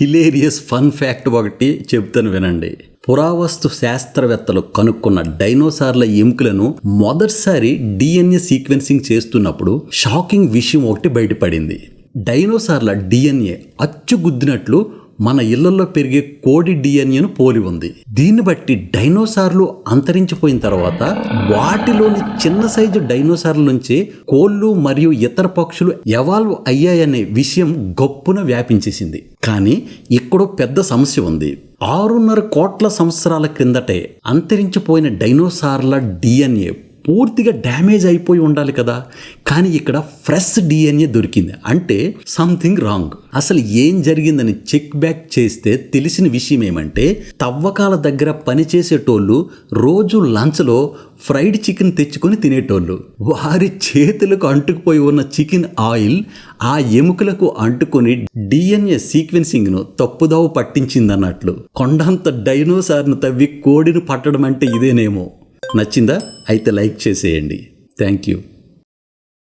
Hilarious fun fact ఒకటి చెప్తాను వినండి. పురావస్తు శాస్త్రవేత్తలు కనుక్కున్న డైనోసార్ల ఎముకలను మొదటిసారి డిఎన్ఏ సీక్వెన్సింగ్ చేస్తున్నప్పుడు షాకింగ్ విషయం ఒకటి బయటపడింది. డైనోసార్ల డిఎన్ఏ అచ్చుగుద్దినట్లు మన ఇళ్ళలో పెరిగే కోడి డిఎన్ఏను పోలి ఉంది. దీన్ని బట్టి డైనోసార్లు అంతరించిపోయిన తర్వాత వాటిలోని చిన్న సైజు డైనోసార్ల నుంచి కోళ్ళు మరియు ఇతర పక్షులు ఎవాల్వ్ అయ్యాయనే విషయం గొప్పున వ్యాపించేసింది. కానీ ఇక్కడో పెద్ద సమస్య ఉంది. ఆరున్నర కోట్ల సంవత్సరాల క్రిందటే అంతరించిపోయిన డైనోసార్ల డిఎన్ఏ పూర్తిగా డ్యామేజ్ అయిపోయి ఉండాలి కదా. కానీ ఇక్కడ ఫ్రెష్ డిఎన్ఏ దొరికింది. అంటే సంథింగ్ రాంగ్ అసలు ఏం జరిగిందని చెక్ బ్యాక్ చేస్తే తెలిసిన విషయం ఏమంటే తవ్వకాల దగ్గర పనిచేసేటోళ్ళు రోజు లంచ్లో ఫ్రైడ్ చికెన్ తెచ్చుకొని తినేటోళ్ళు. వారి చేతులకు అంటుకుపోయి ఉన్న చికెన్ ఆయిల్ ఆ ఎముకలకు అంటుకొని డిఎన్ఏ సీక్వెన్సింగ్ను తప్పుదావు పట్టించిందన్నట్లు. కొండంత డైనోసార్ను తవ్వి కోడిని పట్టడం అంటే ఇదేనేమో. నచ్చిందా? అయితే లైక్ చేసేయండి. Thank you.